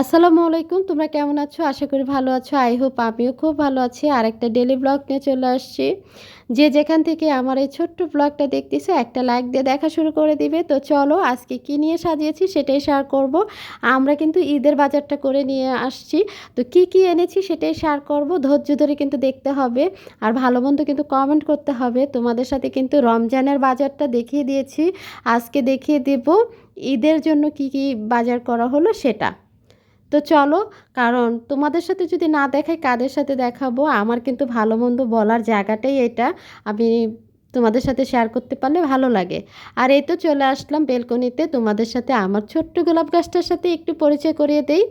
আসসালামু আলাইকুম, তোমরা কেমন আছো? আশা করি ভালো আছো। আই হোপ আমিও খুব ভালো আছি। আর একটা ডেলি ব্লগ নিয়ে চলে আসছি। যে যেখান থেকে আমার এই ছোট্ট ব্লগটা দেখতেছো, একটা লাইক দিয়ে দেখা শুরু করে দিবে। তো চলো, আজকে কি নিয়ে সাজিয়েছি সেটাই শেয়ার করব। আমরা কিন্তু ঈদের বাজারটা করে নিয়ে আসছি। তো কি কি এনেছি সেটাই শেয়ার করব। ধৈর্য ধরে কিন্তু দেখতে হবে। আর ভালো মন্দ কিন্তু কমেন্ট করতে হবে। তোমাদের সাথে কিন্তু রমজানের বাজারটা দেখিয়ে দিয়েছি। আজকে দেখিয়ে দেব ঈদের জন্য কি কি বাজার করা হলো সেটা। তো চলো, কারণ তোমাদের সাথে যদি না দেখাই কাদের সাথে দেখাবো? আমার কিন্তু ভালো মন্দ বলার জায়গাটাই এটা। আমি তোমাদের সাথে শেয়ার করতে পারলে ভালো লাগে। আর এই তো চলে আসলাম বেলকনিতে। তোমাদের সাথে আমার ছোট্ট গোলাপ গাছটার সাথে একটু পরিচয় করিয়ে দেই।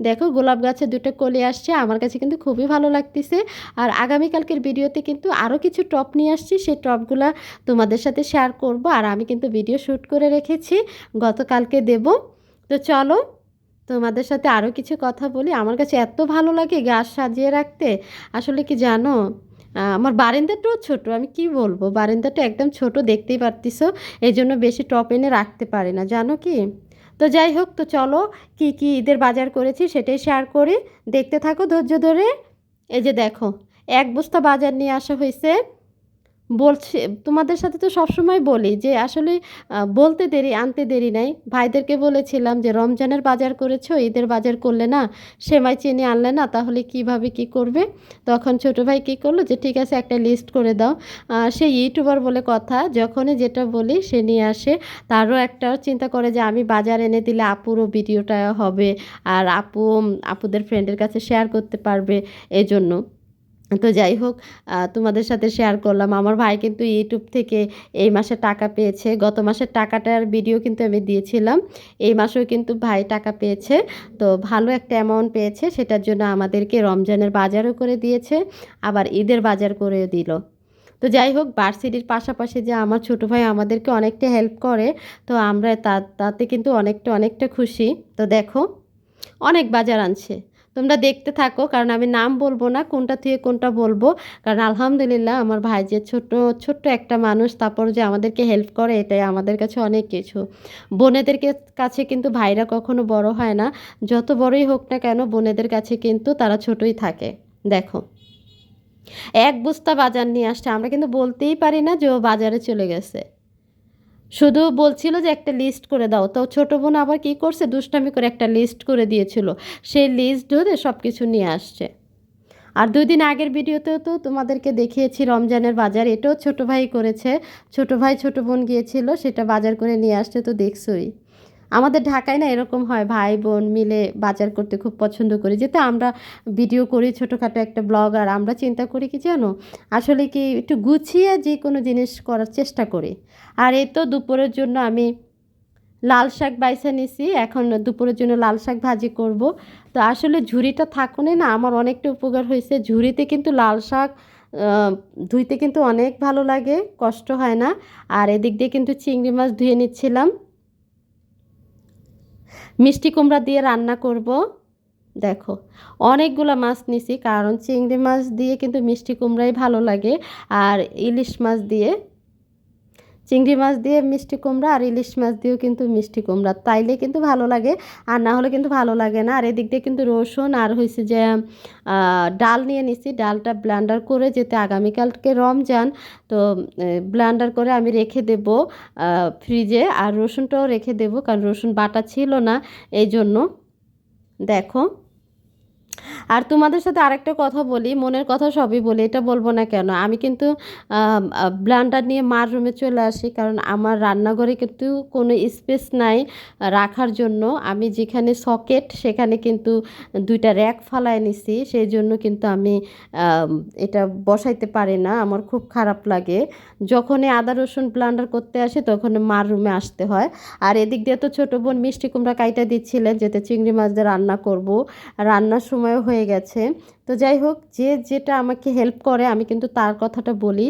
দেখো, গোলাপ গাছে দুটো কলি আসছে। আমার কাছে কিন্তু খুবই ভালো লাগতেছে। আর আগামীকালকের ভিডিওতে কিন্তু আরও কিছু টপ নিয়ে আসছি। সেই টপগুলা তোমাদের সাথে শেয়ার করব। আর আমি কিন্তু ভিডিও শ্যুট করে রেখেছি। গতকালকে দেব। তো চলো তোমাদের সাথে আরও কিছু কথা বলি। আমার কাছে এত ভালো লাগে গাছ সাজিয়ে রাখতে। আসলে কি জানো? আমার বারিন্দাটাও ছোট, আমি কি বলব? বারিন্দাটা একদম ছোট, দেখতেই পারতিস এই জন্য বেশি টপ এনে রাখতে পারি না, জানো কি? তো যাই হোক, তো চলো, কি কি ঈদের বাজার করেছি সেটাই শেয়ার করি। দেখতে থাকো ধৈর্য ধরে। এই যে দেখো, এক বস্তা বাজার নিয়ে আসা হয়েছে। বলছে, তোমাদের সাথে তো সবসময় বলি যে আসলে বলতে দেরি, আনতে দেরি নাই। ভাইদেরকে বলেছিলাম যে রমজানের বাজার করেছ, ঈদের বাজার করলে না, সেমাই চিনি আনলে না, তাহলে কীভাবে কি করবে? তখন ছোট ভাই কী করল যে, ঠিক আছে, একটা লিস্ট করে দাও। সে ইউটিউবার বলে কথা, যখনই যেটা বলি, সে নিয়ে আসে। তারও একটা চিন্তা করে যে, আমি বাজার এনে দিলে আপুরও ভিডিওটা হবে, আর আপু আপুদের ফ্রেন্ডের কাছে শেয়ার করতে পারবে। এজন্য। তো যাই হোক তোমাদের সাথে শেয়ার করলাম। আমার ভাই কিন্তু ইউটিউব থেকে এই মাসে টাকা পেয়েছে। গত মাসের টাকাটার ভিডিও কিন্তু আমি দিয়েছিলাম। এই মাসেও কিন্তু ভাই টাকা পেয়েছে। তো ভালো একটা অ্যামাউন্ট পেয়েছে। সেটার জন্য আমাদেরকে রমজানের বাজারও করে দিয়েছে। আবার ঈদের বাজার করেও দিল। তো যাই হোক ভার্সিটির পাশাপাশি যে আমার ছোটো ভাই আমাদেরকে অনেকটা হেল্প করে, তো আমরা তাতে কিন্তু অনেকটা অনেকটা খুশি। তো দেখো, অনেক বাজার আনছে। তোমরা দেখতে থাকো, কারণ আমি নাম বলব না, কোনটা থেকে কোনটা বলব। কারণ আলহামদুলিল্লাহ আমার ভাই যে ছোট, ছোট্ট একটা মানুষ, তারপর যে আমাদেরকে হেল্প করে, এটাই আমাদের কাছে অনেক কিছু। বোনেদের কাছে কিন্তু ভাইরা কখনো বড় হয় না। যত বড়ই হোক না কেন, বোনেদের কাছে কিন্তু তারা ছোটই থাকে। দেখো। এক বস্তা বাজার নিয়ে আসছে, আমরা কিন্তু বলতেই পারি না যে ও বাজারে চলে গেছে। শুধু বলছিল যে একটা লিস্ট করে দাও। তো ছোটো বোন আবার কী করছে? দুষ্টামি করে একটা লিস্ট করে দিয়েছিল। সেই লিস্ট ধরে সব কিছু নিয়ে আসছে। আর দুই দিন আগের ভিডিওতেও তো তোমাদেরকে দেখিয়েছি রমজানের বাজার। এটাও ছোটো ভাই করেছে। ছোটো ভাই ছোটো বোন গিয়েছিল, সেটা বাজার করে নিয়ে আসছে, তো দেখছই। আমাদের ঢাকায় না এরকম হয়, ভাই বোন মিলে বাজার করতে খুব পছন্দ করি। যেতে আমরা ভিডিও করি, ছোটোখাটো একটা ব্লগ, আর আমরা চিন্তা করি কি জানো? আসলে কি একটু গুছিয়ে যে কোনো জিনিস করার চেষ্টা করি। আর এই তো দুপুরের জন্য আমি লাল শাক বাইসা নিছি, এখন দুপুরের জন্য লাল শাক ভাজি করব। তো আসলে ঝুড়িটা থাকুনে না, আমার অনেকটা উপকার হয়েছে। ঝুড়িতে কিন্তু লাল শাক ধুইতে কিন্তু অনেক ভালো লাগে, কষ্ট হয় না। আর এদিক দিয়ে কিন্তু চিংড়ি মাছ ধুয়ে নিচ্ছিলাম। মিষ্টি কুমড়া দিয়ে রান্না করব। দেখো, অনেকগুলো মাছ নিছি, কারণ চিংড়ি মাছ দিয়ে কিন্তু মিষ্টি কুমড়াই ভালো লাগে, আর ইলিশ মাছ দিয়ে চিংড়ি মাছ দিয়ে মিষ্টি কুমড়া আর ইলিশ মাছ দিয়েও কিন্তু মিষ্টি কুমড়া। তাইলে কিন্তু ভালো লাগে, আর না হলে কিন্তু ভালো লাগে না। আর এদিক দিয়ে কিন্তু রসুন আর হয়েছে যে ডাল নিয়ে নিছি। ডালটা ব্লান্ডার করে যেতে আগামীকালকে রমজান, তো ব্লান্ডার করে আমি রেখে দেব ফ্রিজে। আর রসুনটাও রেখে দেব, কারণ রসুন বাটা ছিল না এই জন্য দেখো। আর তোমাদের সাথে আরেকটা কথা বলি, মনের কথা সবই বলি, এটা বলব না কেন? আমি কিন্তু ব্লান্ডার নিয়ে মার রুমে চলে আসি, কারণ আমার রান্নাঘরে কিন্তু কোনো স্পেস নাই রাখার জন্য। আমি যেখানে সকেট সেখানে কিন্তু দুইটা র্যাক ফালায় নিছি, সেই জন্য কিন্তু আমি এটা বসাইতে পারি না, আমার খুব খারাপ লাগে। যখনই আদা রসুন ব্লান্ডার করতে আসি তখন মার রুমে আসতে হয়। আর এদিক দিয়ে তো ছোটো বোন মিষ্টি কুমড়া কাইটা দিচ্ছিলেন যেতে চিংড়ি মাছ দিয়ে রান্না করব। রান্নার সময়ও হয়ে গেছে। তো যাই হোক, যে যেটা আমাকে হেল্প করে, আমি কিন্তু তার কথাটা বলি।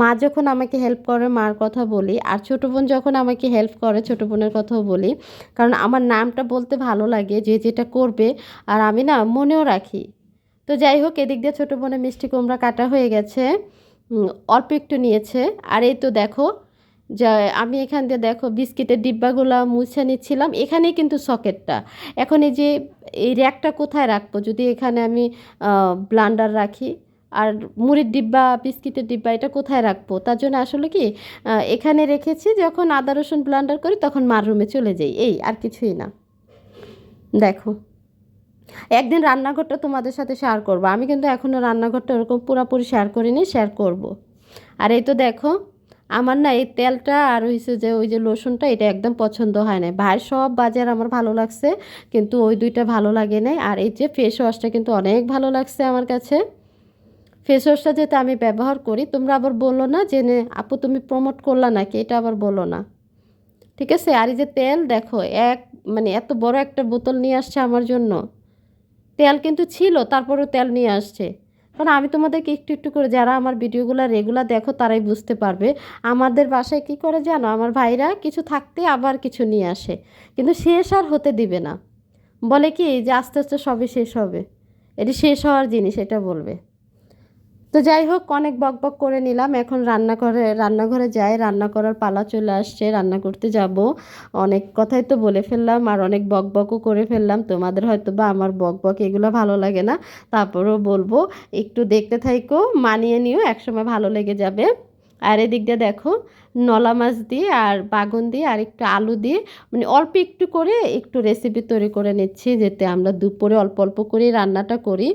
মা যখন আমাকে হেল্প করে, মার কথা বলি। আর ছোটো বোন যখন আমাকে হেল্প করে, ছোটো বোনের কথাও বলি। কারণ আমার নামটা বলতে ভালো লাগে, যে যেটা করবে। আর আমি না মনেও রাখি। তো যাই হোক, এদিক দিয়ে ছোটো বোনের মিষ্টি কুমড়া কাটা হয়ে গেছে। অল্প একটু নিয়েছে। আর এই তো দেখো যা আমি এখান দিয়ে দেখো বিস্কিটের ডিব্বাগুলো মুছে নিচ্ছিলাম, এখানেই কিন্তু সকেটটা। এখন এই যে এই র্যাকটা কোথায় রাখব? যদি এখানে আমি ব্লান্ডার রাখি, আর মুড়ির ডিব্বা, বিস্কিটের ডিব্বা, এটা কোথায় রাখব? তার জন্য আসলে কি এখানে রেখেছি, যখন আদা রসুন ব্লান্ডার করি, তখন মার রুমে চলে যাই। এই, আর কিছুই না। দেখো। একদিন রান্নাঘরটা তোমাদের সাথে শেয়ার করব। আমি কিন্তু এখনও রান্নাঘরটা ওরকম পুরোপুরি শেয়ার করিনি শেয়ার করব। আর এই তো দেখো আমার না এই তেলটা আর হয়েছে যে ওই যে লোশনটা এটা একদম পছন্দ হয় না ভাইয়ের সব বাজার আমার ভালো লাগছে কিন্তু ওই দুইটা ভালো লাগে নাই। আর এই যে ফেস ওয়াশটা কিন্তু অনেক ভালো লাগছে আমার কাছে। ফেস ওয়াশটা যেটা আমি ব্যবহার করি তোমরা আবার বলো না যে নে, আপু তুমি প্রমোট করলা নাকি এটা আবার বলো না। ঠিক আছে? আর এই যে তেল দেখো এক মানে এত বড় একটা বোতল নিয়ে আসছে আমার জন্য। তেল কিন্তু ছিল তারপরেও তেল নিয়ে আসছে। কারণ আমি তোমাদেরকে একটু একটু করে যারা আমার ভিডিওগুলো রেগুলার দেখো, তারাই বুঝতে পারবে। আমাদের বাসায় কি করে জানো? আমার ভাইরা কিছু থাকতে আবার কিছু নিয়ে আসে। কিন্তু শেষ আর হতে দিবে না। বলে কি যে আস্তে আস্তে সবই শেষ হবে। এটি শেষ হওয়ার জিনিস, এটা বলবে। তো যাই হোক, অনেক বক বক করে নিলাম। এখন রান্না করে রান্নাঘরে যাই, রান্না করার পালা চলে আসছে, রান্না করতে যাব। অনেক কথাই তো বলে ফেললাম আর অনেক বক বকও করে ফেললাম। তোমাদের হয়তো বা আমার বক বক এগুলো ভালো লাগে না, তারপরেও বলব, একটু দেখতে থাইকো, মানিয়ে নিও, একসময় ভালো লেগে যাবে। আর এদিক দিয়ে দেখো, নলা মাছ দিয়ে আর বাগুন দিয়ে আর একটু আলু দিয়ে মানে অল্প একটু করে একটু রেসিপি তৈরি করে নিচ্ছি, যেতে আমরা দুপুরে অল্প অল্প করে রান্নাটা করি।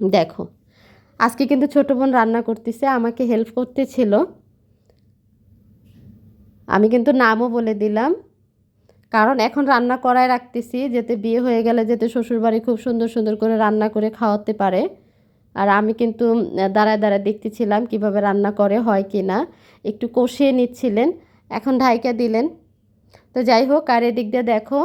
দেখো আজকে কিন্তু ছোটো বোন রান্না করতেছে, আমাকে হেল্প করতেছিল। আমি কিন্তু নামও বলে দিলাম। কারণ এখন রান্না করায় রাখতেছি, যাতে বিয়ে হয়ে গেলে যাতে শ্বশুরবাড়ি খুব সুন্দর সুন্দর করে রান্না করে খাওয়াতে পারে। আর আমি কিন্তু দাঁড়ায় দাঁড়ায় দেখতেছিলাম কীভাবে রান্না করে, হয় কি না একটু কষিয়ে নিচ্ছিলেন, এখন ঢাইকা দিলেন। তো যাই হোক, আর এদিক দিয়ে দেখো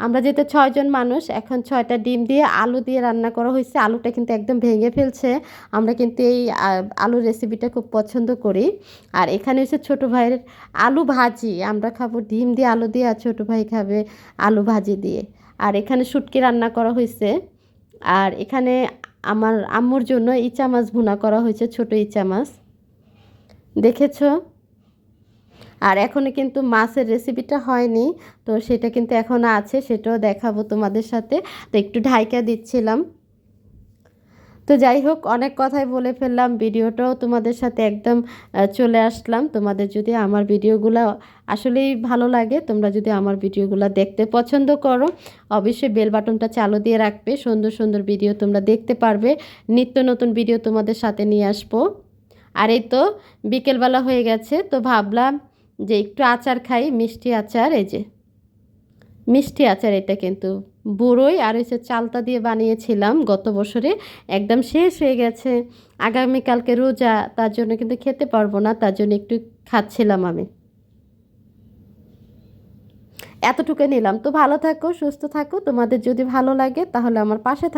আমরা যেহেতু ছয়জন মানুষ, এখন ছয়টা ডিম দিয়ে আলু দিয়ে রান্না করা হয়েছে। আলুটা কিন্তু একদম ভেঙে ফেলছে। আমরা কিন্তু এই আলুর রেসিপিটা খুব পছন্দ করি। আর এখানে হচ্ছে ছোটো ভাইয়ের আলু ভাজি। আমরা খাব ডিম দিয়ে আলু দিয়ে আর ছোটো ভাই খাবে আলু ভাজি দিয়ে। আর এখানে শুটকি রান্না করা হয়েছে। আর এখানে আমার আম্মুর জন্য ইচা মাছ ভুনা করা হয়েছে, ছোটো ইচা মাছ দেখেছ? আর এখনও কিন্তু মাছের রেসিপিটা হয়নি, তো সেটা কিন্তু এখনও আছে, সেটাও দেখাবো তোমাদের সাথে। তো একটু ঢাইকা দিচ্ছিলাম। তো যাই হোক, অনেক কথাই বলে ফেললাম, ভিডিওটাও তোমাদের সাথে একদম চলে আসলাম। তোমাদের যদি আমার ভিডিওগুলো আসলেই ভালো লাগে, তোমরা যদি আমার ভিডিওগুলো দেখতে পছন্দ করো, অবশ্যই বেল বাটনটা চালু দিয়ে রাখবে, সুন্দর সুন্দর ভিডিও তোমরা দেখতে পারবে। নিত্য নতুন ভিডিও তোমাদের সাথে নিয়ে আসব। আর এই তো, বিকেলবেলা হয়ে গেছে, তো ভাবলাম যে একটু আচার খাই, মিষ্টি আচার, এই যে। মিষ্টি আচার এটা কিন্তু। বুড়োই আর হচ্ছে চালতা দিয়ে বানিয়েছিলাম গত বছরে, একদম শেষ হয়ে গেছে। আগামীকালকে রোজা, তার জন্য কিন্তু খেতে পারব না, তার জন্য একটু খাচ্ছিলাম আমি। এতটুকু নিলাম। তো ভালো থাকো, সুস্থ থাকো। তোমাদের যদি ভালো লাগে তাহলে আমার পাশে থাকো